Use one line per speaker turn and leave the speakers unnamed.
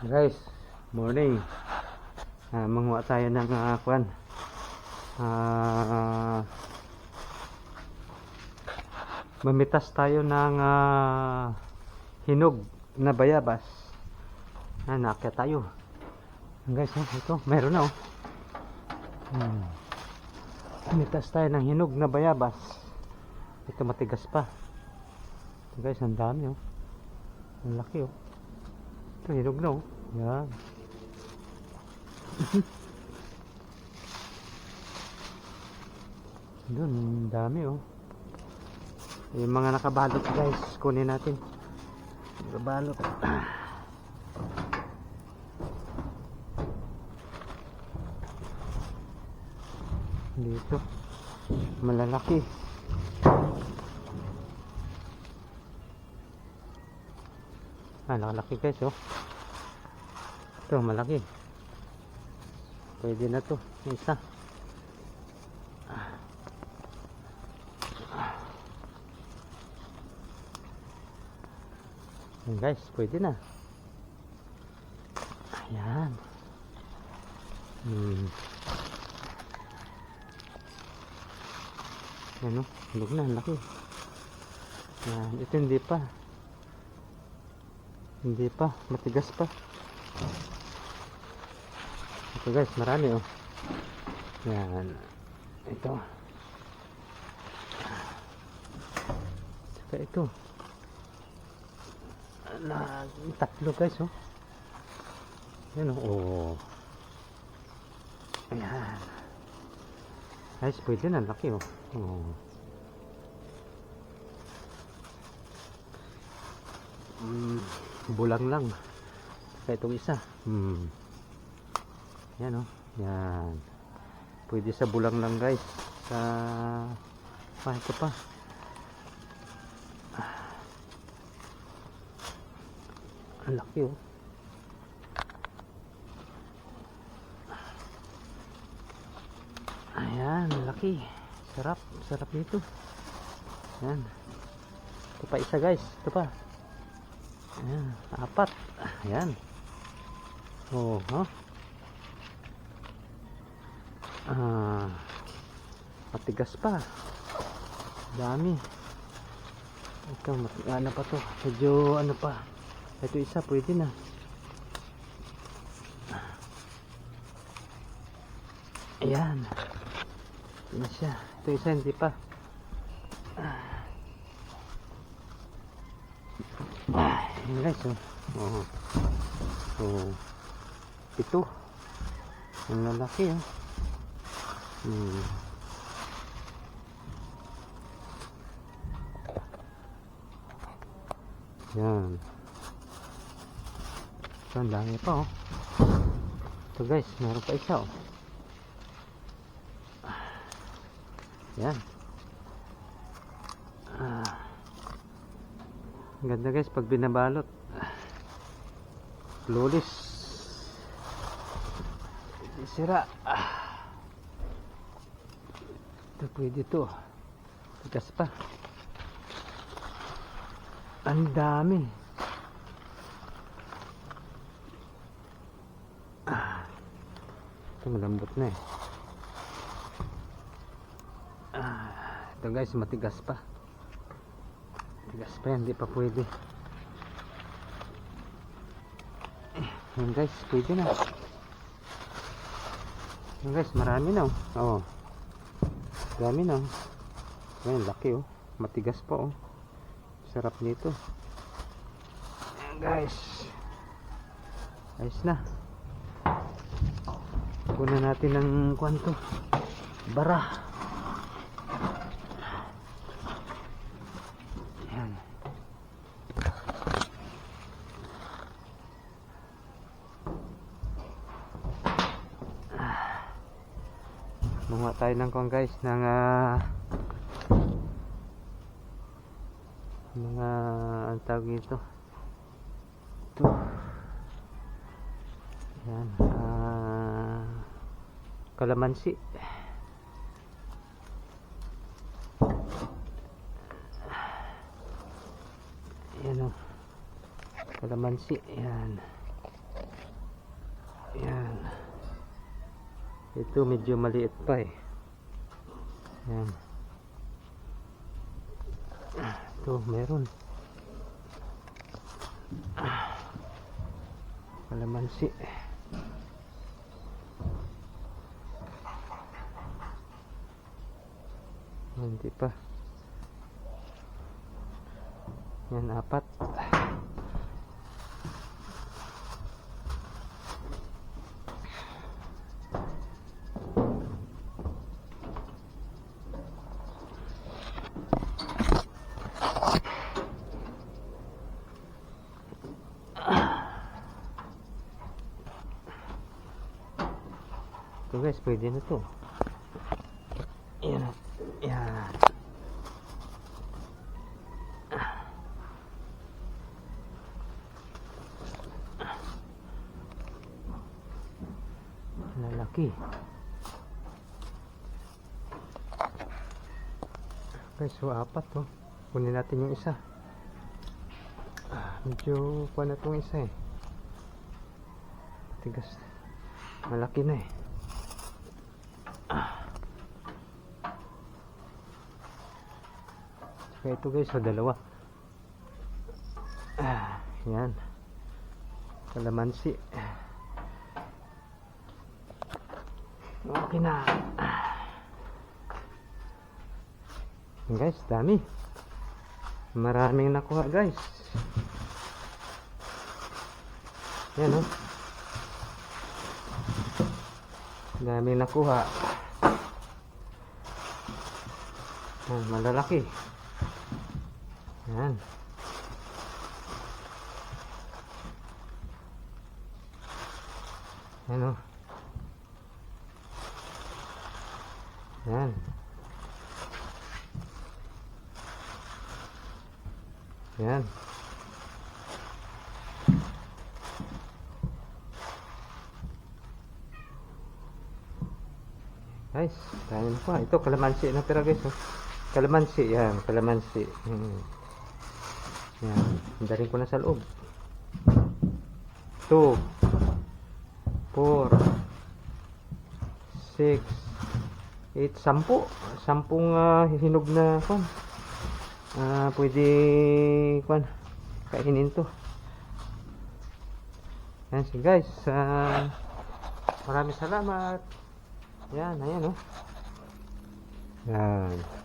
Guys, morning. Ah, manguha tayo ng uh, kwan. Ah, mamitas tayo ng ah, hinog na bayabas. Ah, naakyat tayo. Guys, oh, ito, meron na oh. Hmm. Mamitas tayo ng hinog na bayabas. Ito matigas pa. Ito guys, ang dami oh. Ang laki oh. Ito, hinog na oh. Yan. Doon, dami oh. Yung mga nakabalot guys, kunin natin. Nakabalot. Dito. Malalaki. Ah, nakalaki guys oh. Ito, malaki. Pwede na to. Isa. Yan guys, pwede na. Ayan. Hmm. Yan o, hulog na, laki. Yan, ito hindi pa. Hindi pa, matigas pa. Ito guys, marami oh. Yan. Ito. Saka ito. Na, tatlo guys oh. Yan oh. oh. Ayan. Guys, pwede na, laki oh. Oh. Mm, bulang lang. Saka itong isa. Hmm. Yan oh. Yan. Pwede sa bulang lang guys. Sa pa ito pa. Ang laki oh. Ayan, laki. Sarap, sarap nito. Ayan. Ito pa isa guys. Ito pa. Ayan, apat. Ayan. Oh, ha? Ah, matigas pa. Dami. Ito, mati ano pa to? Medyo ano pa. Ito isa, pwede na. Ayan. Yan siya. Ito isa, hindi pa. Ah, yun guys, oh. Oh. Oh. Ito. Ang lalaki, oh. Hmm. Yan. Ito, ang dami pa, oh. Ito guys, meron pa isa, oh. Yan. Ganda guys pag binabalot. Flawless. Hindi sira. Ito pwede to. Tigas pa. Ang dami. Ito malambot na eh. Ah, ito guys, matigas pa. Matigas pa hindi pa pwede. Yan guys, pwede na. Yan guys, marami na oh. Oo. Dami na. oh. Yan, laki oh. Matigas pa oh. Sarap nito. Yan guys. Ayos na. Kunan natin ng kwanto. Bara. Mga tayo ng kong guys ng ah, mga ang tawag nito? Ito. Yan ah, kalamansi. Yan o kalamansi yan Yan. Ito medyo maliit pa eh. Yan. Ito, meron. Kalamansi. Hindi pa. Yan, apat. Ito guys, pwede na to. Yan. Yan. Lalaki. Guys, so apat to. Kunin natin yung isa. Ah, medyo kuha na tong isa eh. Tigas. Malaki na eh. Kaya ito guys, so dalawa. Ah, yan. Kalamansi. Okay na. Yan guys, dami. Maraming nakuha guys. Yan oh. Dami nakuha. Yan, malalaki. Yan. Yan o. Yan. Yan. Guys, dami na pa. Ito, kalamansi na pera guys. Oh. Kalamansi, yan. Kalamansi. Hmm. Yan. Hindarin ko na sa loob. 2 4 6 8 sampu. Sampung ah, hinog na kwan. Ah pwede kwan. Kainin to. Yan so guys ah, maraming salamat. Yan ayan oh. Yan